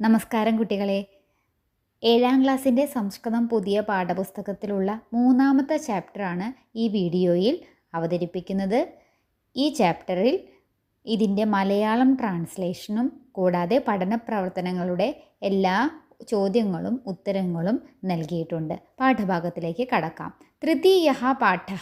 നമസ്കാരം കുട്ടികളെ. ഏഴാം ക്ലാസ്സിന്റെ സംസ്കൃതം പുതിയ പാഠപുസ്തകത്തിലുള്ള മൂന്നാമത്തെ ചാപ്റ്ററാണ് ഈ വീഡിയോയിൽ അവതരിപ്പിക്കുന്നത്. ഈ ചാപ്റ്ററിൽ ഇതിന്റെ മലയാളം ട്രാൻസ്ലേഷനും കൂടാതെ പഠന പ്രവർത്തനങ്ങളുടെ എല്ലാ ചോദ്യങ്ങളും ഉത്തരങ്ങളും നൽകിയിട്ടുണ്ട്. പാഠഭാഗത്തിലേക്ക് കടക്കാം. തൃതീയ പാഠ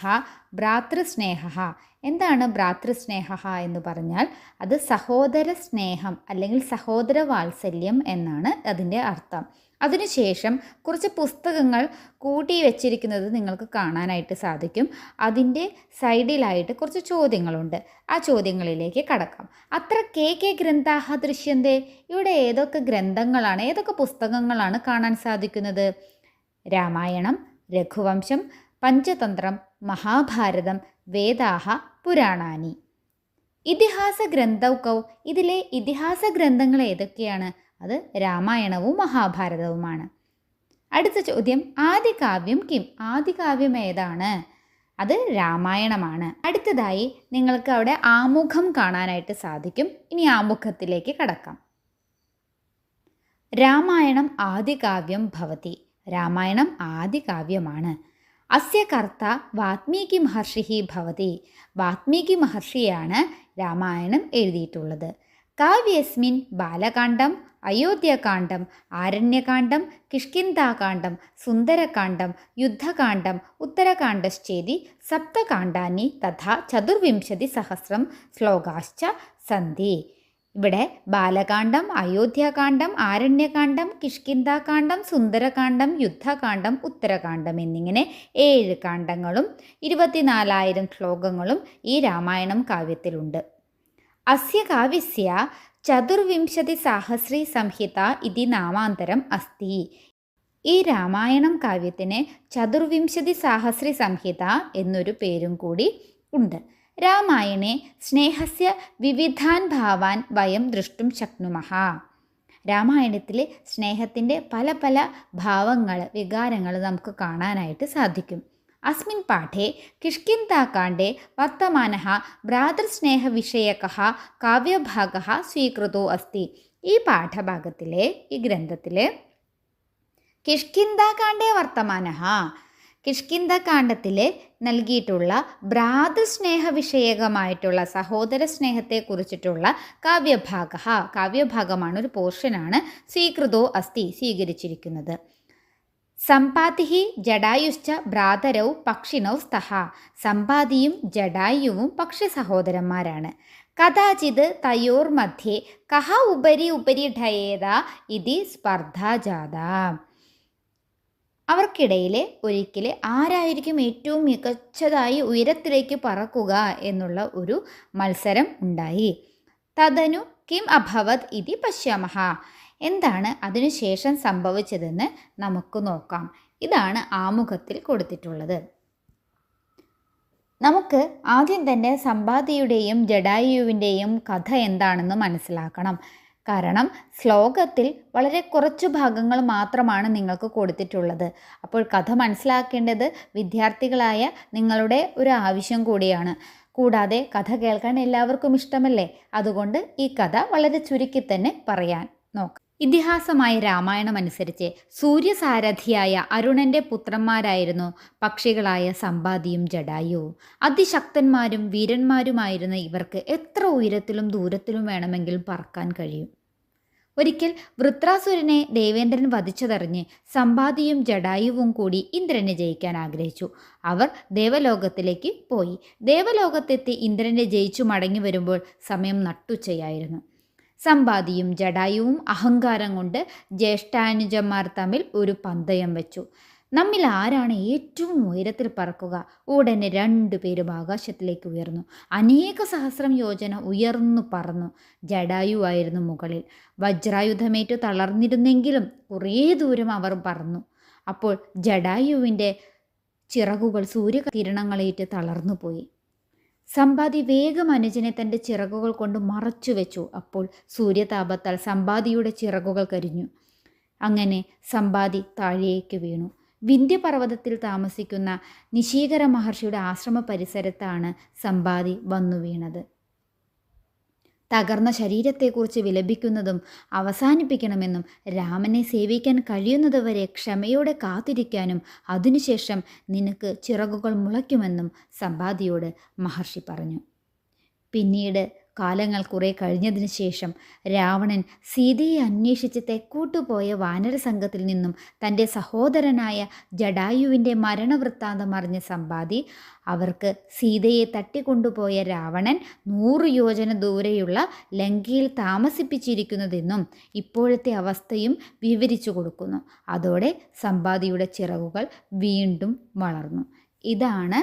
ഭ്രാതൃസ്നേഹ. എന്താണ് ഭ്രാതൃസ്നേഹ എന്ന് പറഞ്ഞാൽ അത് സഹോദര സ്നേഹം അല്ലെങ്കിൽ സഹോദര വാത്സല്യം എന്നാണ് അതിന്റെ അർത്ഥം. അതിനുശേഷം കുറച്ച് പുസ്തകങ്ങൾ കൂട്ടി വെച്ചിരിക്കുന്നത് നിങ്ങൾക്ക് കാണാനായിട്ട് സാധിക്കും. അതിന്റെ സൈഡിലായിട്ട് കുറച്ച് ചോദ്യങ്ങളുണ്ട്. ആ ചോദ്യങ്ങളിലേക്ക് കടക്കാം. അത്ര കെ കെ ഗ്രന്ഥാഹ ദൃശ്യന്തേ ഇവിടെ ഏതൊക്കെ ഗ്രന്ഥങ്ങളാണ് ഏതൊക്കെ പുസ്തകങ്ങളാണ് കാണാൻ സാധിക്കുന്നത്? രാമായണം രഘുവംശം പഞ്ചതന്ത്രം മഹാഭാരതം വേദാഹ പുരാണാനി. ഇതിഹാസ ഗ്രന്ഥൗക്കൗ ഇതിലെ ഇതിഹാസ ഗ്രന്ഥങ്ങൾ ഏതൊക്കെയാണ്? അത് രാമായണവും മഹാഭാരതവുമാണ്. അടുത്ത ചോദ്യം ആദികാവ്യം കിം? ആദികാവ്യം ഏതാണ്? അത് രാമായണമാണ്. അടുത്തതായി നിങ്ങൾക്ക് അവിടെ ആമുഖം കാണാനായിട്ട് സാധിക്കും. ഇനി ആമുഖത്തിലേക്ക് കടക്കാം. രാമായണം ആദികാവ്യം ഭവതി. രാമായണം ആദികാവ്യമാണ്. അസ്യ കർത്ത വാത്മീകി മഹർഷി ഭവതി. വാത്മീകി മഹർഷിയാണ് രാമായണം എഴുതിയിട്ടുള്ളത്. കാവ്യസ്മിൻ ബാലകാന്ഡം അയോധ്യകാന്ഡം ആരണ്യകാന്ഡം കിഷ്കിന്താകാന്ഡം സുന്ദരകാന്ഡം യുദ്ധകാന്ഡം ഉത്തരകാണ്ഡശ്ചേതി സപ്തകാന്ഡാനി തഥാ ചതുർവിംശതി സഹസ്രം ശ്ലോകാശ്ച സന്ധി. ഇവിടെ ബാലകാന്ഡം അയോധ്യകാന്ഡം ആരണ്യകാന്ഡം കിഷ്കിന്താകാന്ഡം സുന്ദരകാന്ഡം യുദ്ധകാന്ഡം ഉത്തരകാന്ഡം എന്നിങ്ങനെ ഏഴ് കാണ്ഡങ്ങളും ഇരുപത്തിനാലായിരം ശ്ലോകങ്ങളും ഈ രാമായണം കാവ്യത്തിലുണ്ട്. ചതുർവിംശതി സാഹസ്രീ സംഹിത ഇതി നാമാന്തരം അസ്തി. ഈ രാമായണം കാവ്യത്തിന് ചതുർവിംശതി സാഹസ്രി സംഹിത എന്നൊരു പേരും കൂടി ഉണ്ട്. രാമായണേ സ്നേഹസ്യ വിവിധാൻ ഭാവാൻ വയം ദൃഷ്ടും ശക്നുമഹ. രാമായണത്തിൽ സ്നേഹത്തിന്റെ പല പല ഭാവങ്ങൾ വികാരങ്ങൾ നമുക്ക് കാണാനായിട്ട് സാധിക്കും. അസ്മിൻ പാഠേ കിഷ്കിന്താകാണ്ഡേ വർത്തമാന ഭ്രാതൃസ്നേഹവിഷയക കാവ്യഭാഗ സ്വീകൃതോ അസ്തി. ഈ പാഠഭാഗത്തിലെ ഈ ഗ്രന്ഥത്തിൽ കിഷ്കിന്താകാണ്ഡേ വർത്തമാന കിഷ്കിന്ദകാണ്ഡത്തിൽ നൽകിയിട്ടുള്ള ഭ്രാതൃസ്നേഹ വിഷയകമായിട്ടുള്ള സഹോദര സ്നേഹത്തെക്കുറിച്ചിട്ടുള്ള കാവ്യഭാഗ കാവ്യഭാഗമാണ് ഒരു പോർഷനാണ് സ്വീകൃതോ അസ്തി സ്വീകരിച്ചിരിക്കുന്നത്. സമ്പാതി ജഡായുശ്ച ഭ്രാതരൗ പക്ഷിണൗ സ്തഹ. സമ്പാതിയും ജഡായുവും പക്ഷി സഹോദരന്മാരാണ്. കഥാചിത് തയോർ മധ്യേ കഹ ഉപരി ഉപരി ഢയേത ഇതി സ്പർദ്ധാജാത അവർക്കിടയിൽ ഒരിക്കൽ ആരായിരിക്കും ഏറ്റവും മികച്ചതായി ഉയരത്തിലേക്ക് പറക്കുക എന്നുള്ള ഒരു മത്സരം ഉണ്ടായി. തദനു കിം അഭവത് ഇതി പശ്യാമഹ. എന്താണ് അതിനുശേഷം സംഭവിച്ചതെന്ന് നമുക്ക് നോക്കാം. ഇതാണ് ആമുഖത്തിൽ കൊടുത്തിട്ടുള്ളത്. നമുക്ക് ആദ്യം തന്നെ സമ്പാദിയുടെയും ജഡായുവിന്റെയും കഥ എന്താണെന്ന് മനസ്സിലാക്കണം. കാരണം ശ്ലോകത്തിൽ വളരെ കുറച്ചു ഭാഗങ്ങൾ മാത്രമാണ് നിങ്ങൾക്ക് കൊടുത്തിട്ടുള്ളത്. അപ്പോൾ കഥ മനസ്സിലാക്കേണ്ടത് വിദ്യാർത്ഥികളായ നിങ്ങളുടെ ഒരു ആവശ്യം കൂടിയാണ്. കൂടാതെ കഥ കേൾക്കാൻ എല്ലാവർക്കും ഇഷ്ടമല്ലേ? അതുകൊണ്ട് ഈ കഥ വളരെ ചുരുക്കി തന്നെ പറയാൻ നോക്കാം. ഇതിഹാസമായ രാമായണമനുസരിച്ച് സൂര്യസാരഥിയായ അരുണന്റെ പുത്രന്മാരായിരുന്നു പക്ഷികളായ സമ്പാദിയും ജഡായുവും. അതിശക്തന്മാരും വീരന്മാരുമായിരുന്ന ഇവർക്ക് എത്ര ഉയരത്തിലും ദൂരത്തിലും വേണമെങ്കിലും പറക്കാൻ കഴിയും. ഒരിക്കൽ വൃത്രാസുരനെ ദേവേന്ദ്രൻ വധിച്ചതറിഞ്ഞ് സമ്പാദിയും ജഡായുവും കൂടി ഇന്ദ്രനെ ജയിക്കാൻ ആഗ്രഹിച്ചു. അവർ ദേവലോകത്തിലേക്ക് പോയി. ദേവലോകത്തെത്തി ഇന്ദ്രനെ ജയിച്ചു മടങ്ങി വരുമ്പോൾ സമയം നട്ടുച്ചയായിരുന്നു. സമ്പാദിയും ജഡായുവും അഹങ്കാരം കൊണ്ട് ജ്യേഷ്ഠാനുജന്മാർ തമ്മിൽ ഒരു പന്തയം വെച്ചു. നമ്മിൽ ആരാണ് ഏറ്റവും ഉയരത്തിൽ പറക്കുക? ഉടനെ രണ്ടുപേരും ആകാശത്തിലേക്ക് ഉയർന്നു. അനേക സഹസ്രം യോജന ഉയർന്നു പറന്നു. ജഡായുവായിരുന്നു മുകളിൽ. വജ്രായുധമേറ്റു തളർന്നിരുന്നെങ്കിലും കുറേ ദൂരം അവർ പറന്നു. അപ്പോൾ ജഡായുവിന്റെ ചിറകുകൾ സൂര്യകിരണങ്ങളേറ്റ് തളർന്നുപോയി സമ്പാദി വേഗം അനുജനെ തന്റെ ചിറകുകൾ കൊണ്ട് മറച്ചു വെച്ചു. അപ്പോൾ സൂര്യതാപത്താൽ സമ്പാദിയുടെ ചിറകുകൾ കരിഞ്ഞു. അങ്ങനെ സമ്പാദി താഴേക്ക് വീണു. വിന്ധ്യപർവതത്തിൽ താമസിക്കുന്ന നിശീകര മഹർഷിയുടെ ആശ്രമ പരിസരത്താണ് സമ്പാദി വന്നു വീണത്. തകർന്ന ശരീരത്തെക്കുറിച്ച് വിലപിക്കുന്നതും അവസാനിപ്പിക്കണമെന്നും രാമനെ സേവിക്കാൻ കഴിയുന്നതുവരെ ക്ഷമയോടെ കാത്തിരിക്കാനും അതിനുശേഷം നിനക്ക് ചിറകുകൾ മുളയ്ക്കുമെന്നും സമ്പാദിയോട് മഹർഷി പറഞ്ഞു. പിന്നീട് കാലങ്ങൾ കുറെ കഴിഞ്ഞതിന് ശേഷം രാവണൻ സീതയെ അന്വേഷിച്ച് തെക്കോട്ടു പോയ വാനരസംഘത്തിൽ നിന്നും തന്റെ സഹോദരനായ ജഡായുവിന്റെ മരണവൃത്താന്തം അറിഞ്ഞ സമ്പാദി അവർക്ക് സീതയെ തട്ടിക്കൊണ്ടുപോയ രാവണൻ നൂറ് യോജന ദൂരെയുള്ള ലങ്കയിൽ താമസിപ്പിച്ചിരിക്കുന്നതെന്നും ഇപ്പോഴത്തെ അവസ്ഥയും വിവരിച്ചു കൊടുക്കുന്നു. അതോടെ സമ്പാദിയുടെ ചിറകുകൾ വീണ്ടും വളർന്നു. ഇതാണ്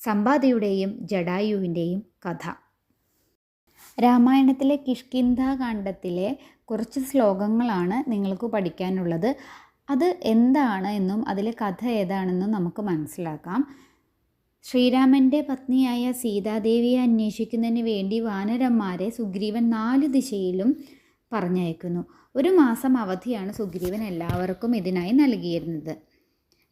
സമ്പാദിയുടെയും ജഡായുവിന്റെയും കഥ. രാമായണത്തിലെ കിഷ്കിന്ധാകാന്ഡത്തിലെ കുറച്ച് ശ്ലോകങ്ങളാണ് നിങ്ങൾക്ക് പഠിക്കാനുള്ളത്. അത് എന്താണ് എന്നും അതിലെ കഥ ഏതാണെന്നും നമുക്ക് മനസ്സിലാക്കാം. ശ്രീരാമന്റെ പത്നിയായ സീതാദേവിയെ അന്വേഷിക്കുന്നതിന് വേണ്ടി വാനരന്മാരെ സുഗ്രീവൻ നാല് ദിശയിലും പറഞ്ഞയക്കുന്നു. ഒരു മാസം അവധിയാണ് സുഗ്രീവൻ എല്ലാവർക്കും ഇതിനായി നൽകിയിരുന്നത്.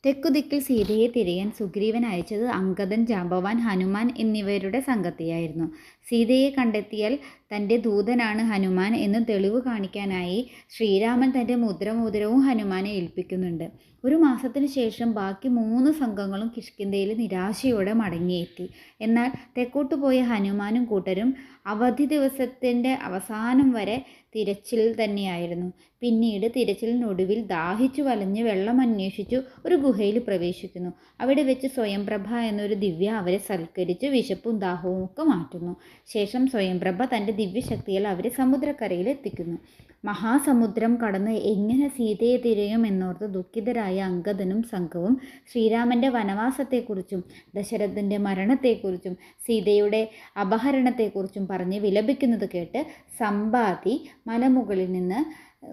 തെക്കുദിക്കിൽ സീതയെ തിരയാൻ സുഗ്രീവൻ അയച്ചത് അങ്കദൻ ജാമ്പവാൻ ഹനുമാൻ എന്നിവരുടെ സംഘത്തെയായിരുന്നു സീതയെ കണ്ടെത്തിയാൽ തന്റെ ദൂതനാണ് ഹനുമാൻ എന്ന് തെളിവ് കാണിക്കാനായി ശ്രീരാമൻ തന്റെ മുദ്രമോതിരവും ഹനുമാനെ ഏൽപ്പിക്കുന്നുണ്ട്. ഒരു മാസത്തിനു ശേഷം ബാക്കി മൂന്ന് സംഘങ്ങളും കിഷ്കിന്ധയിൽ നിരാശയോടെ മടങ്ങിയെത്തി. എന്നാൽ തെക്കോട്ട് പോയ ഹനുമാനും കൂട്ടരും അവധി ദിവസത്തിന്റെ അവസാനം വരെ തിരച്ചിൽ തന്നെയായിരുന്നു. പിന്നീട് തിരച്ചിലിനൊടുവിൽ ദാഹിച്ചു വലഞ്ഞ് വെള്ളം അന്വേഷിച്ചു ഒരു ഗുഹയിൽ പ്രവേശിക്കുന്നു. അവിടെ വെച്ച് സ്വയംപ്രഭ എന്നൊരു ദിവ്യ അവരെ സൽക്കരിച്ച് വിശപ്പും ദാഹവും ഒക്കെ മാറ്റുന്നു. ശേഷം സ്വയംപ്രഭ തന്റെ ദിവ്യശക്തിയാൽ അവരെ സമുദ്രക്കരയിൽ എത്തിക്കുന്നു. മഹാസമുദ്രം കടന്ന് എങ്ങനെ സീതയെ തിരയും എന്നോർത്ത് ദുഃഖിതരായ അങ്കദനും സംഘവും ശ്രീരാമന്റെ വനവാസത്തെക്കുറിച്ചും ദശരഥന്റെ മരണത്തെക്കുറിച്ചും സീതയുടെ അപഹരണത്തെക്കുറിച്ചും പറഞ്ഞ് വിലപിക്കുന്നത് കേട്ട് സമ്പാതി മലമുകളിൽ നിന്ന്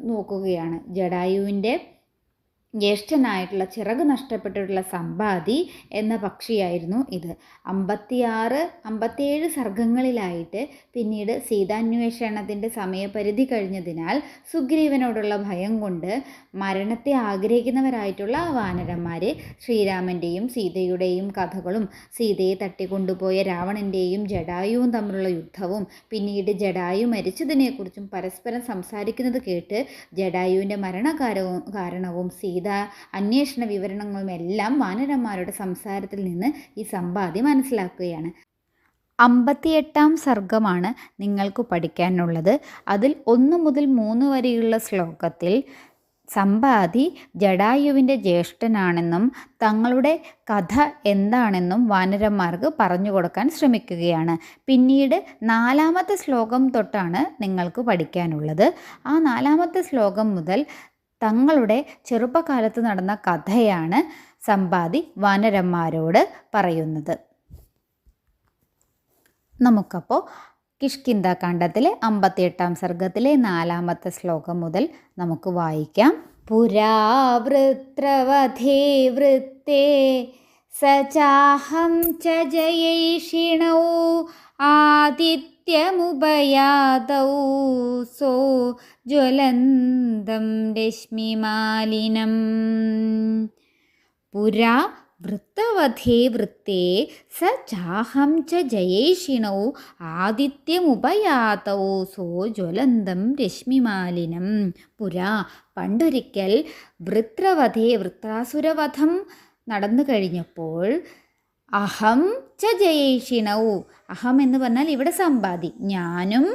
നോക്കുകയാണ്. ജഡായുവിന്റെ ജ്യേഷ്ഠനായിട്ടുള്ള ചിറക് നഷ്ടപ്പെട്ടിട്ടുള്ള സമ്പാതി എന്ന പക്ഷിയായിരുന്നു ഇത്. അമ്പത്തിയാറ് അമ്പത്തിയേഴ് സർഗങ്ങളിലായിട്ട് പിന്നീട് സീതാന്വേഷണത്തിന്റെ സമയപരിധി കഴിഞ്ഞതിനാൽ സുഗ്രീവനോടുള്ള ഭയം കൊണ്ട് മരണത്തെ ആഗ്രഹിക്കുന്നവരായിട്ടുള്ള വാനരന്മാർ ശ്രീരാമന്റെയും സീതയുടെയും കഥകളും സീതയെ തട്ടിക്കൊണ്ടുപോയ രാവണന്റെയും ജഡായുവും തമ്മിലുള്ള യുദ്ധവും പിന്നീട് ജഡായു മരിച്ചതിനെക്കുറിച്ചും പരസ്പരം സംസാരിക്കുന്നത് കേട്ട് ജഡായുവിന്റെ മരണകാരവും കാരണവും സീത അന്വേഷണ വിവരണങ്ങളും എല്ലാം വാനരന്മാരുടെ സംസാരത്തിൽ നിന്ന് ഈ സമ്പാദ്യ മനസ്സിലാക്കുകയാണ്. അമ്പത്തിയെട്ടാം സർഗമാണ് നിങ്ങൾക്ക് പഠിക്കാനുള്ളത്. അതിൽ ഒന്ന് മുതൽ മൂന്ന് വരെയുള്ള ശ്ലോകത്തിൽ സമ്പാതി ജഡായുവിന്റെ ജ്യേഷ്ഠനാണെന്നും തങ്ങളുടെ കഥ എന്താണെന്നും വാനരന്മാർക്ക് പറഞ്ഞു കൊടുക്കാൻ ശ്രമിക്കുകയാണ്. പിന്നീട് നാലാമത്തെ ശ്ലോകം തൊട്ടാണ് നിങ്ങൾക്ക് പഠിക്കാനുള്ളത്. ആ നാലാമത്തെ ശ്ലോകം മുതൽ തങ്ങളുടെ ചെറുപ്പകാലത്ത് നടന്ന കഥയാണ് സമ്പാതി വാനരന്മാരോട് പറയുന്നത്. നമുക്കപ്പോൾ കിഷ്കിന്ത കാണ്ഡത്തിലെ അമ്പത്തിയെട്ടാം സർഗത്തിലെ നാലാമത്തെ ശ്ലോകം മുതൽ നമുക്ക് വായിക്കാം. പുരാവൃത്രവധേ വൃത്തേ സചാഹം ച ജയൈഷിണൗ ആദിത്യമുപയാതൗ സോ ജ്വലന്തം രശ്മിമാലിനം പുരാ വൃത്തവധേ വൃത്തേ സ ചാഹം ച ജയേഷിണൗ ആദിത്യമുപയാതൗ സോ ജ്വലന്തം രശ്മിമാലിനം പുരാ പണ്ടൊരിക്കൽ വൃത്രവധേ വൃത്രാസുരവധം നടന്നു കഴിഞ്ഞപ്പോൾ അഹം ച ജയേഷിണൗ അഹം എന്ന് പറഞ്ഞാൽ ഇവിടെ സമ്പാദി ഞാനും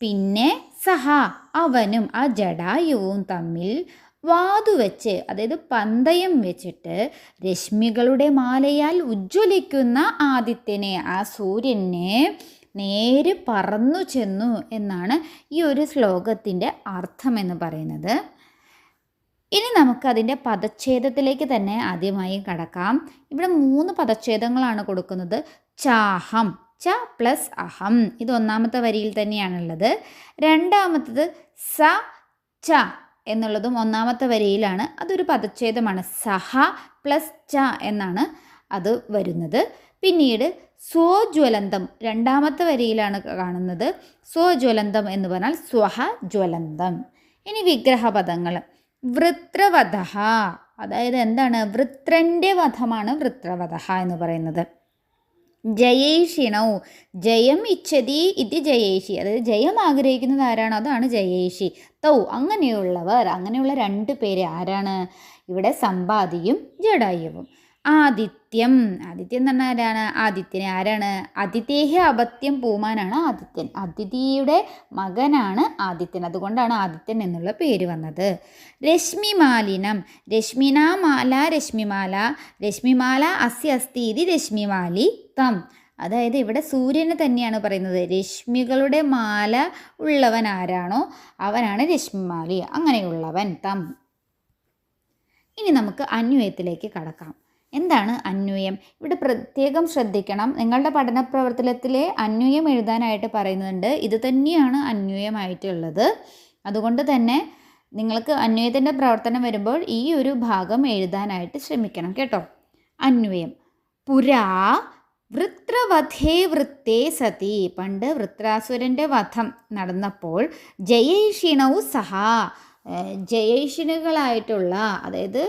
പിന്നെ സഹ അവനും ആ ജഡായുവും തമ്മിൽ വാതുവെച്ച് അതായത് പന്തയം വെച്ചിട്ട് രശ്മികളുടെ മാലയാൽ ഉജ്ജ്വലിക്കുന്ന ആദിത്യനെ ആ സൂര്യനെ നേരെ പറന്നു ചെന്നു എന്നാണ് ഈ ഒരു ശ്ലോകത്തിന്റെ അർത്ഥം എന്ന് പറയുന്നത്. ഇനി നമുക്കതിന്റെ പദച്ഛേദത്തിലേക്ക് തന്നെ ആദ്യമായി കടക്കാം. ഇവിടെ മൂന്ന് പദച്ഛേദങ്ങളാണ് കൊടുക്കുന്നത്. ചാഹം. ച പ്ലസ് അഹം. ഇത് ഒന്നാമത്തെ വരിയിൽ തന്നെയാണുള്ളത്. രണ്ടാമത്തത് സ ച എന്നുള്ളതും ഒന്നാമത്തെ വരിയിലാണ്. അതൊരു പദച്ഛേദമാണ്. സഹ പ്ലസ് ച എന്നാണ് അത് വരുന്നത്. പിന്നീട് സ്വജ്വലന്തം രണ്ടാമത്തെ വരിയിലാണ് കാണുന്നത്. സ്വജ്വലന്തം എന്ന് പറഞ്ഞാൽ സ്വഹ ജ്വലന്തം ഇനി വിഗ്രഹപദങ്ങൾ. വൃത്രവധ. അതായത് എന്താണ്? വൃത്രന്റെ വധമാണ് വൃത്രവധ എന്ന് പറയുന്നത്. ജയേഷിണൗ ജയം ഇച്ഛതി ഇത് ജയേഷി. അതായത് ജയം ആഗ്രഹിക്കുന്നത് ആരാണോ അതാണ് ജയേഷി. തൗ അങ്ങനെയുള്ളവർ അങ്ങനെയുള്ള രണ്ട് പേര് ആരാണ്? ഇവിടെ സമ്പാദിയും ജഡായുവും. ആദിത്യം. ആദിത്യം എന്ന് പറഞ്ഞാൽ ആരാണ്? ആദിത്യനെ. ആരാണ്? അതിഥേഹ അപത്യം പൂമാനാണ് ആദിത്യൻ. അതിഥിയുടെ മകനാണ് ആദിത്യൻ. അതുകൊണ്ടാണ് ആദിത്യൻ എന്നുള്ള പേര് വന്നത്. രശ്മിമാലിനം രശ്മിനാമാല രശ്മിമാല രശ്മിമാല അസ്യ അസ്തി ഇതി രശ്മിമാലി തം. അതായത് ഇവിടെ സൂര്യനെ തന്നെയാണ് പറയുന്നത്. രശ്മികളുടെ മാല ഉള്ളവൻ ആരാണോ? അവനാണ് രശ്മിമാലി അങ്ങനെയുള്ളവൻ തം. ഇനി നമുക്ക് അന്വയത്തിലേക്ക് കടക്കാം. എന്താണ് അന്വയം? ഇവിടെ പ്രത്യേകം ശ്രദ്ധിക്കണം. നിങ്ങളുടെ പഠന പ്രവർത്തനത്തിലെ അന്വയം എഴുതാനായിട്ട് പറയുന്നുണ്ട്. ഇത് തന്നെയാണ് അന്വയമായിട്ടുള്ളത്. അതുകൊണ്ട് തന്നെ നിങ്ങൾക്ക് അന്വയത്തിന്റെ പ്രവർത്തനം വരുമ്പോൾ ഈ ഒരു ഭാഗം എഴുതാനായിട്ട് ശ്രമിക്കണം കേട്ടോ. അന്വയം. പുരാ വൃത്രവധേ വൃത്തേ സതി. പണ്ട് വൃത്രാസുരന്റെ വധം നടന്നപ്പോൾ ജയേഷിണവും സഹ. ജയൈഷിണികളായിട്ടുള്ള അതായത്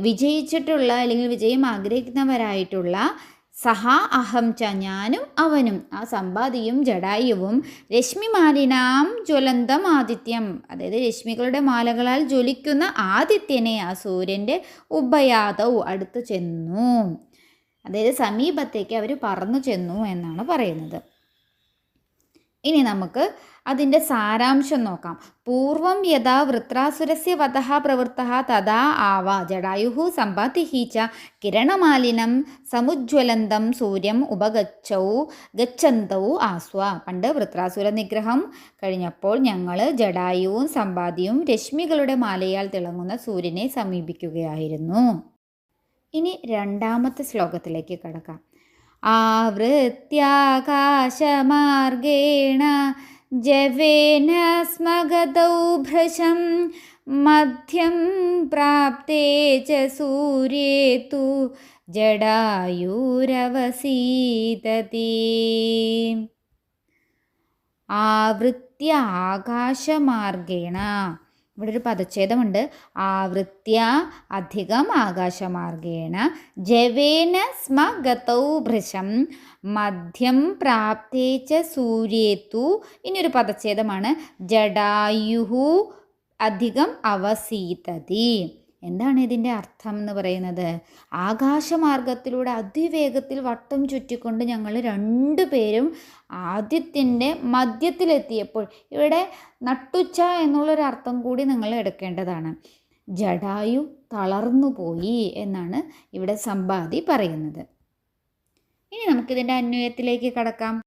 വിജയിച്ചിട്ടുള്ള അല്ലെങ്കിൽ വിജയം ആഗ്രഹിക്കുന്നവരായിട്ടുള്ള സഹ അഹം ച ഞാനും അവനും ആ സമ്പാദിയും ജഡായുവും രശ്മിമാലിനാം ജ്വലന്തം ആദിത്യം അതായത് രശ്മികളുടെ മാലകളാൽ ജ്വലിക്കുന്ന ആദിത്യനെ ആ സൂര്യന്റെ ഉപയാതവും അടുത്തു ചെന്നു. അതായത് സമീപത്തേക്ക് അവർ പറന്നു ചെന്നു എന്നാണ് പറയുന്നത്. ഇനി നമുക്ക് അതിന്റെ സാരാംശം നോക്കാം. പൂർവം യഥാ വൃത്രാസുരസ്യ വധ പ്രവൃത്ത തഥാ ആവ ജടായു സമ്പാതിഹി ച കിരണമാലിനം സമുജ്വലന്തം സൂര്യം ഉപഗച്ഛൗ ഗച്ഛന്തൗ ആസ്വ. പണ്ട് വൃത്രാസുര നിഗ്രഹം കഴിഞ്ഞപ്പോൾ ഞങ്ങൾ ജടായുവും സമ്പാദ്യവും രശ്മികളുടെ മാലയാൽ തിളങ്ങുന്ന സൂര്യനെ സമീപിക്കുകയായിരുന്നു. ഇനി രണ്ടാമത്തെ ശ്ലോകത്തിലേക്ക് കടക്കാം. ആവൃത്യാകാശമാർഗേണ ജവേന സ്മഗതൗ ഭ്രശം മധ്യം പ്രാപ്തേ ച സൂര്യേ തു ജടായൂരവസീതതി ആവൃത്യ ആകാശമാർഗേണ ഇവിടെ ഒരു പദച്ഛേദമുണ്ട്. ആവൃത്യ അധികം ആകാശമാർഗേണ ജവേന സ്മ ഗതൗ ഭൃശം. മധ്യം പ്രാപ്തേച്ച സൂര്യേത്തു ഇനിയൊരു പദച്ഛേദമാണ്. ജഡായുഹു അധികം അവസീതതി. എന്താണ് ഇതിന്റെ അർത്ഥം എന്ന് പറയുന്നത്? ആകാശമാർഗത്തിലൂടെ അതിവേഗത്തിൽ വട്ടം ചുറ്റിക്കൊണ്ട് ഞങ്ങൾ രണ്ടുപേരും ആദ്യത്തിന്റെ മധ്യത്തിലെത്തിയപ്പോൾ ഇവിടെ നട്ടുച്ച എന്നുള്ളൊരു അർത്ഥം കൂടി നിങ്ങൾ എടുക്കേണ്ടതാണ്. ജഡായു തളർന്നുപോയി എന്നാണ് ഇവിടെ സമ്പാദി പറയുന്നത്. ഇനി നമുക്കിതിന്റെ അന്വയത്തിലേക്ക് കടക്കാം.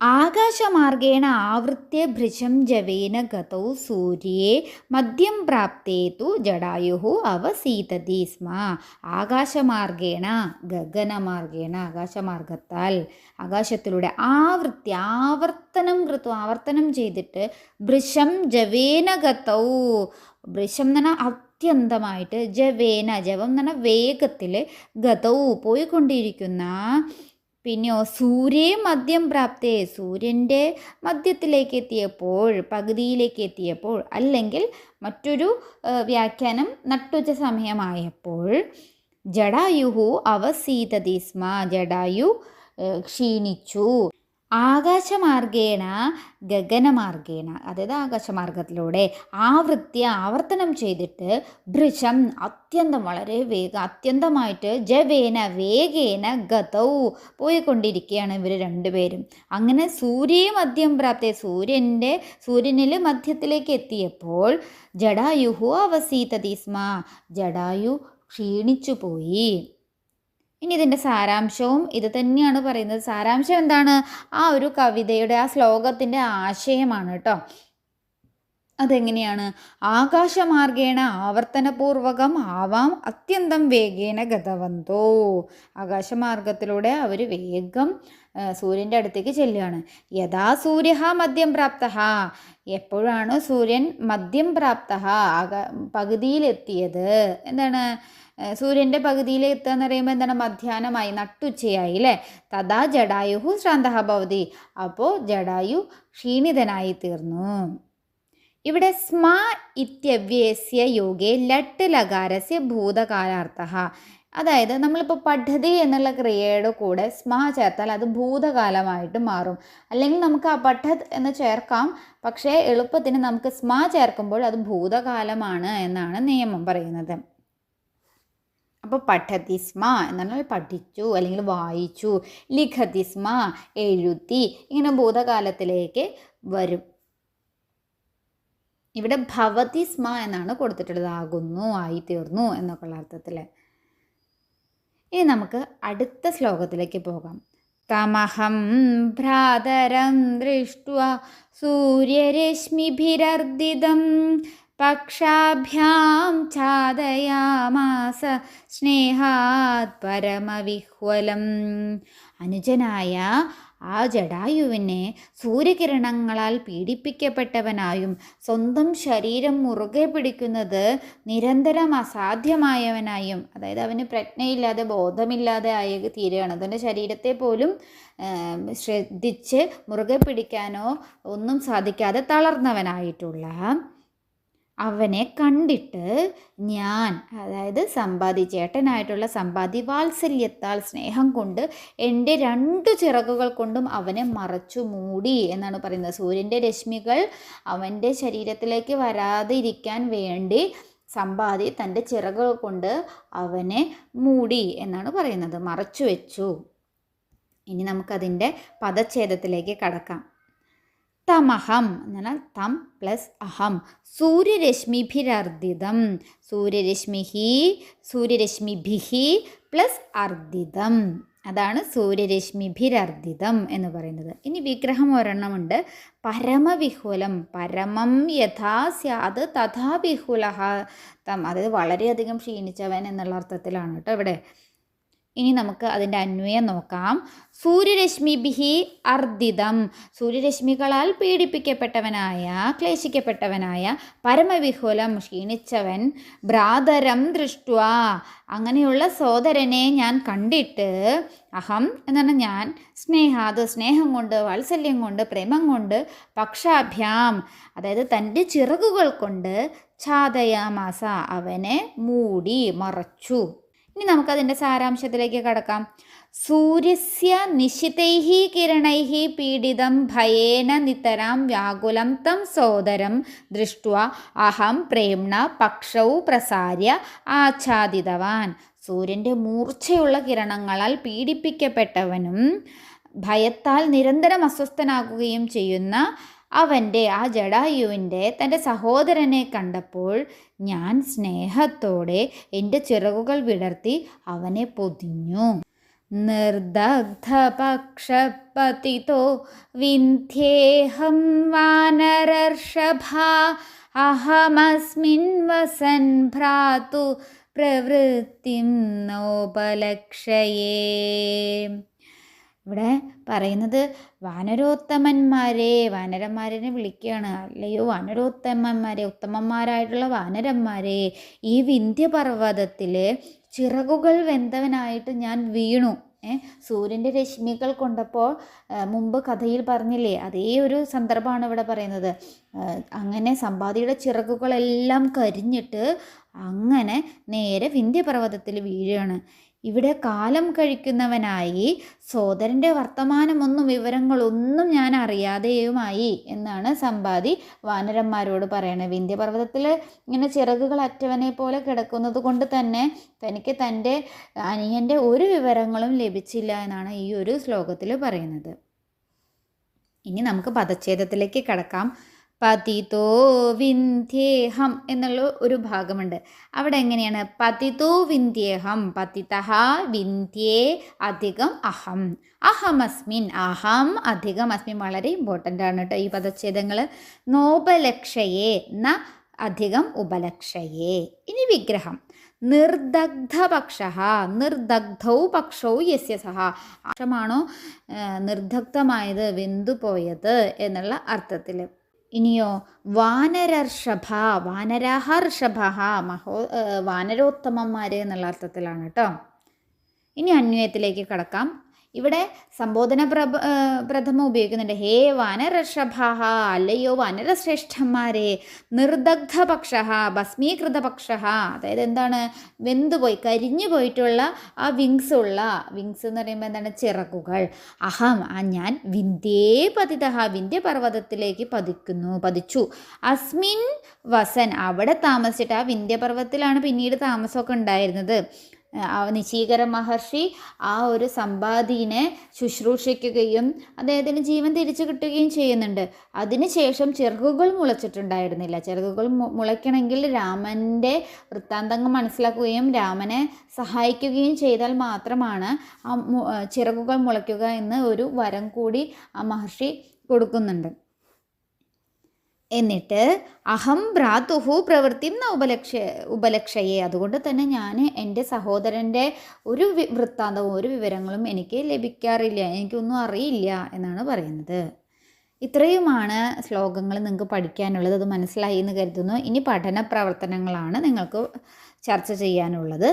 ആകാശമാർഗേണ ആവൃത്യ ഭൃശം ജവേന ഗതൗ സൂര്യേ മദ്യം പ്രാപ്തേ തു ജടായു അവസീതതി സ്മ. ആകാശമാർഗേണ ഗഗനമാർഗേണ ആകാശമാർഗത്താൽ ആകാശത്തിലൂടെ ആവൃത്തി ആവർത്തനം കൃത്വ ആവർത്തനം ചെയ്തിട്ട് ഭൃശം ജവേന ഗതൗ. ഭൃശം എന്ന് അത്യന്തമായിട്ട് ജവേന ജവം എന്ന് പറഞ്ഞാൽ വേഗത്തിൽ ഗതൗ പോയിക്കൊണ്ടിരിക്കുന്ന പിന്നെയോ സൂര്യേ മദ്യം പ്രാപ്തേ സൂര്യന്റെ മദ്യത്തിലേക്ക് എത്തിയപ്പോൾ പകുതിയിലേക്ക് എത്തിയപ്പോൾ അല്ലെങ്കിൽ മറ്റൊരു വ്യാഖ്യാനം നട്ടുച്ച സമയമായപ്പോൾ ജഡായുഹു അവസീതതിസ്മ ജഡായു ക്ഷീണിച്ചു. ആകാശമാർഗേണ ഗഗനമാർഗേണ അതായത് ആകാശമാർഗത്തിലൂടെ ആവൃത്തി ആവർത്തനം ചെയ്തിട്ട് ഭൃശം അത്യന്തം വളരെ വേഗ അത്യന്തമായിട്ട് ജവേന വേഗേന ഗതൗ പോയിക്കൊണ്ടിരിക്കുകയാണ് ഇവർ രണ്ടുപേരും. അങ്ങനെ സൂര്യ മധ്യം പ്രാപ്തി സൂര്യന്റെ സൂര്യനിൽ മധ്യത്തിലേക്ക് എത്തിയപ്പോൾ ജഡായുഹു അവസീതതി സ്മ ജഡായു ക്ഷീണിച്ചു പോയി ഇനി ഇതിന്റെ സാരാംശവും ഇത് തന്നെയാണ് പറയുന്നത്. സാരാംശം എന്താണ്? ആ ഒരു കവിതയുടെ ആ ശ്ലോകത്തിന്റെ ആശയമാണ് കേട്ടോ. അതെങ്ങനെയാണ്? ആകാശമാർഗേണ ആവർത്തനപൂർവകം ആവാം അത്യന്തം വേഗേന ഗതവന്തോ. ആകാശമാർഗത്തിലൂടെ അവർ വേഗം സൂര്യന്റെ അടുത്തേക്ക് ചെല്ലുകയാണ്. യഥാ സൂര്യ മദ്യം പ്രാപ്ത എപ്പോഴാണ് സൂര്യൻ മദ്യം പ്രാപ്ത ആകാ പകുതിയിലെത്തിയത്. എന്താണ്? സൂര്യന്റെ പകുതിയിൽ എത്തുക എന്ന് പറയുമ്പോൾ എന്താണ്? മധ്യാഹ്നമായി നട്ടുച്ചയായി അല്ലേ തഥാ ജഡായുഹു ശ്രാന്ത ഭവതി. അപ്പോൾ ജഡായു ക്ഷീണിതനായി തീർന്നു. ഇവിടെ സ്മ ഇത്യവ്യസ്യ യോഗേ ലട്ട് ലകാരസ്യ ഭൂതകാലാർത്ഥ. അതായത് നമ്മളിപ്പോൾ പഠതി എന്നുള്ള ക്രിയയുടെ കൂടെ സ്മ ചേർത്താൽ അത് ഭൂതകാലമായിട്ട് മാറും. അല്ലെങ്കിൽ നമുക്ക് ആ പഠത് എന്ന് ചേർക്കാം. പക്ഷേ എളുപ്പത്തിന് നമുക്ക് സ്മ ചേർക്കുമ്പോൾ അത് ഭൂതകാലമാണ് എന്നാണ് നിയമം പറയുന്നത്. അപ്പോൾ പഠതിസ്മ എന്ന് പറഞ്ഞാൽ പഠിച്ചു അല്ലെങ്കിൽ വായിച്ചു ലിഖതിസ്മ എഴുതി ഇങ്ങനെ ഭൂതകാലത്തിലേക്ക് വരും. ഇവിടെ ഭവതി സ്മ എന്നാണ് കൊടുത്തിട്ടുള്ളത്. ആകുന്നു ആയിത്തീർന്നു എന്നൊക്കെയുള്ള അർത്ഥത്തിൽ ഇനി നമുക്ക് അടുത്ത ശ്ലോകത്തിലേക്ക് പോകാം. തമഹം ഭ്രാതരം ദൃഷ്ട സൂര്യരശ്മിഭിരർദിതം പക്ഷാഭ്യാം ഛാദയാമാസ സ്നേഹാത് പരമവിഹ്വലം. അനുജനായ ആ ജടായുവിനെ സൂര്യകിരണങ്ങളാൽ പീഡിപ്പിക്കപ്പെട്ടവനായും സ്വന്തം ശരീരം മുറുകെ പിടിക്കുന്നത് നിരന്തരം അസാധ്യമായവനായും അതായത് അവന് പ്രജ്ഞയില്ലാതെ ബോധമില്ലാതെ ആയി തീരുകയാണ്. അതിന്റെ ശരീരത്തെ പോലും ശ്രദ്ധിച്ച് മുറുകെ പിടിക്കാനോ ഒന്നും സാധിക്കാതെ തളർന്നവനായിട്ടുള്ള അവനെ കണ്ടിട്ട് ഞാൻ അതായത് സമ്പാദി ചേട്ടനായിട്ടുള്ള സമ്പാദി വാത്സല്യത്താൽ സ്നേഹം കൊണ്ട് എന്റെ രണ്ട് ചിറകുകൾ കൊണ്ടും അവനെ മറച്ചു മൂടി എന്നാണ് പറയുന്നത്. സൂര്യന്റെ രശ്മികൾ അവന്റെ ശരീരത്തിലേക്ക് വരാതിരിക്കാൻ വേണ്ടി സമ്പാദി തന്റെ ചിറകുകൾ കൊണ്ട് അവനെ മൂടി എന്നാണ് പറയുന്നത്. മറച്ചു വെച്ചു. ഇനി നമുക്കതിന്റെ പദച്ഛേദത്തിലേക്ക് കടക്കാം. തമഹം എന്നാൽ തം പ്ലസ് അഹം. സൂര്യരശ്മിഭിരർദ്ദിതം. സൂര്യരശ്മിഹി സൂര്യരശ്മിഭിഹി പ്ലസ് അർദിതം അതാണ് സൂര്യരശ്മിഭിരർദ്ദിതം എന്ന് പറയുന്നത്. ഇനി വിഗ്രഹം ഒരെണ്ണമുണ്ട് പരമവിഹുലം. പരമം യഥാ സ്യാത് തഥാ വിഹുലഹ തം അതായത് വളരെയധികം ക്ഷീണിച്ചവൻ എന്നുള്ള അർത്ഥത്തിലാണ് കേട്ടോ ഇവിടെ. ഇനി നമുക്ക് അതിന്റെ അന്വയം നോക്കാം. സൂര്യരശ്മി ബിഹി അർദിതം സൂര്യരശ്മികളാൽ പീഡിപ്പിക്കപ്പെട്ടവനായ ക്ലേശിക്കപ്പെട്ടവനായ പരമവിഹുലം ക്ഷീണിച്ചവൻ ഭ്രാതരം ദൃഷ്ടുവ. അങ്ങനെയുള്ള സോദരനെ ഞാൻ കണ്ടിട്ട് അഹം എന്നാണ് ഞാൻ സ്നേഹാത് സ്നേഹം കൊണ്ട് വാത്സല്യം കൊണ്ട് പ്രേമം കൊണ്ട് പക്ഷാഭ്യാം. അതായത് തന്റെ ചിറകുകൾ കൊണ്ട് ഛാതയാമാസ അവനെ മൂടി മറച്ചു. ഇനി നമുക്കതിന്റെ സാരാംശത്തിലേക്ക് കടക്കാം. സൂര്യസ്യ നിശിതൈഹി കിരണൈഹി പീഡിതം ഭയേന നിതരാം വ്യാകുലം തം സോദരം ദൃഷ്ട അഹം പ്രേംണ പക്ഷൗ പ്രസാര്യ ആച്ഛാദിതവാൻ. സൂര്യന്റെ മൂർച്ചയുള്ള കിരണങ്ങളാൽ പീഡിപ്പിക്കപ്പെട്ടവനും ഭയത്താൽ നിരന്തരം അസ്വസ്ഥനാകുകയും ചെയ്യുന്ന അവന്റെ ആ ജടായുവിന്റെ തന്റെ സഹോദരനെ കണ്ടപ്പോൾ ഞാൻ സ്നേഹത്തോടെ എന്റെ ചിറകുകൾ വിടർത്തി അവനെ പൊതിഞ്ഞു. നിർദഗ്ധപക്ഷപതിതോ വിന്ധ്യേഹം വാനരർഷഭ അഹമസ്മിൻ വസൻ ഭ്രാതു പ്രവൃത്തിം നോപലക്ഷയേ. ഇവിടെ പറയുന്നത് വാനരോത്തമന്മാരെ വാനരന്മാരെ വിളിക്കുകയാണ്. അല്ലയോ വാനരോത്തമന്മാരെ ഉത്തമന്മാരായിട്ടുള്ള വാനരന്മാരെ ഈ വിന്ധ്യപർവതത്തിൽ ചിറകുകൾ വെന്തവനായിട്ട് ഞാൻ വീണു. സൂര്യന്റെ രശ്മികൾ കൊണ്ടപ്പോൾ മുമ്പ് കഥയിൽ പറഞ്ഞില്ലേ അതേ ഒരു സന്ദർഭമാണ് ഇവിടെ പറയുന്നത്. അങ്ങനെ സമ്പാദിയുടെ ചിറകുകളെല്ലാം കരിഞ്ഞിട്ട് അങ്ങനെ നേരെ വിന്ധ്യപർവതത്തിൽ വീഴുകയാണ്. ഇവിടെ കാലം കഴിക്കുന്നവനായി സോദരന്റെ വർത്തമാനമൊന്നും വിവരങ്ങളൊന്നും ഞാൻ അറിയാതെയുമായി എന്നാണ് സമ്പാദി വാനരന്മാരോട് പറയണത്. വിന്ധ്യപർവതത്തിൽ ഇങ്ങനെ ചിറകുകൾ അറ്റവനെ പോലെ കിടക്കുന്നത് കൊണ്ട് തന്നെ തനിക്ക് തന്റെ അനിയന്റെ ഒരു വിവരങ്ങളും ലഭിച്ചില്ല എന്നാണ് ഈ ഒരു ശ്ലോകത്തിൽ പറയുന്നത്. ഇനി നമുക്ക് പദച്ഛേദത്തിലേക്ക് കടക്കാം. പതിതോ വിന്ധ്യേഹം എന്നുള്ള ഒരു ഭാഗമുണ്ട്. അവിടെ എങ്ങനെയാണ്? പതിതോ വിന്ധ്യേഹം പതിതഹ വിന്ധ്യേ അധികം അഹം. അഹമസ്മിൻ അഹം അധികം അസ്മിൻ വളരെ ഇമ്പോർട്ടന്റ് ആണ് കേട്ടോ ഈ പദച്ഛേദങ്ങൾ നോപലക്ഷയെ ന അധികം ഉപലക്ഷയെ. ഇനി വിഗ്രഹം. നിർദഗ്ധപക്ഷ നിർദഗ്ധൗ പക്ഷൗ യസ്യ സഹ. പക്ഷമാണോ നിർദഗ്ധമായത് വെന്തുപോയത് എന്നുള്ള അർത്ഥത്തിൽ ഇനിയോ വാനരർഷഭ വാനരഹർഷഭ മഹോ വാനരോത്തമന്മാർ എന്നുള്ള അർത്ഥത്തിലാണ് കേട്ടോ. ഇനി അന്വയത്തിലേക്ക് കടക്കാം. ഇവിടെ സംബോധന പ്രഭ പ്രഥമ ഉപയോഗിക്കുന്നുണ്ട്. ഹേ വാനരഷഭ അല്ലയോ വാനരശ്രേഷ്ഠന്മാരെ നിർദഗ്ധ പക്ഷ ഭസ്മീകൃത പക്ഷ അതായത് എന്താണ്? വെന്തുപോയി കരിഞ്ഞു പോയിട്ടുള്ള ആ വിങ്സ് ഉള്ള വിങ്സ് എന്ന് പറയുമ്പോൾ എന്താണ്? ചിറകുകൾ. അഹം ആ ഞാൻ വിന്ധ്യേ പതിത വിന്ധ്യ പർവതത്തിലേക്ക് പതിക്കുന്നു പതിച്ചു. അസ്മിൻ വസൻ അവിടെ താമസിച്ചിട്ട് ആ വിന്ധ്യ പർവതത്തിലാണ് പിന്നീട് താമസമൊക്കെ ഉണ്ടായിരുന്നത്. നിശീകര മഹർഷി ആ ഒരു സമ്പാദീനെ ശുശ്രൂഷിക്കുകയും അദ്ദേഹത്തിന് ജീവൻ തിരിച്ചു കിട്ടുകയും ചെയ്യുന്നുണ്ട്. അതിനുശേഷം ചിറകുകൾ മുളച്ചിട്ടുണ്ടായിരുന്നില്ല. ചിറകുകൾ മുളയ്ക്കണമെങ്കിൽ രാമന്റെ വൃത്താന്തങ്ങൾ മനസ്സിലാക്കുകയും രാമനെ സഹായിക്കുകയും ചെയ്താൽ മാത്രമാണ് ആ ചിറകുകൾ മുളയ്ക്കുക എന്ന് ഒരു വരം കൂടി ആ മഹർഷി കൊടുക്കുന്നുണ്ട്. എന്നിട്ട് അഹം ഭ്രാതുഹു എന്ന ഉപലക്ഷ ഉപലക്ഷയെ. അതുകൊണ്ട് തന്നെ ഞാൻ എന്റെ സഹോദരന്റെ ഒരു വൃത്താന്തവും ഒരു വിവരങ്ങളും എനിക്ക് ലഭിക്കാറില്ല എനിക്കൊന്നും അറിയില്ല എന്നാണ് പറയുന്നത്. ഇത്രയുമാണ് ശ്ലോകങ്ങൾ നിങ്ങൾക്ക് പഠിക്കാനുള്ളത്. അത് മനസ്സിലായി എന്ന് കരുതുന്നു. ഇനി പഠന പ്രവർത്തനങ്ങളാണ് നിങ്ങൾക്ക് ചർച്ച ചെയ്യാനുള്ളത്.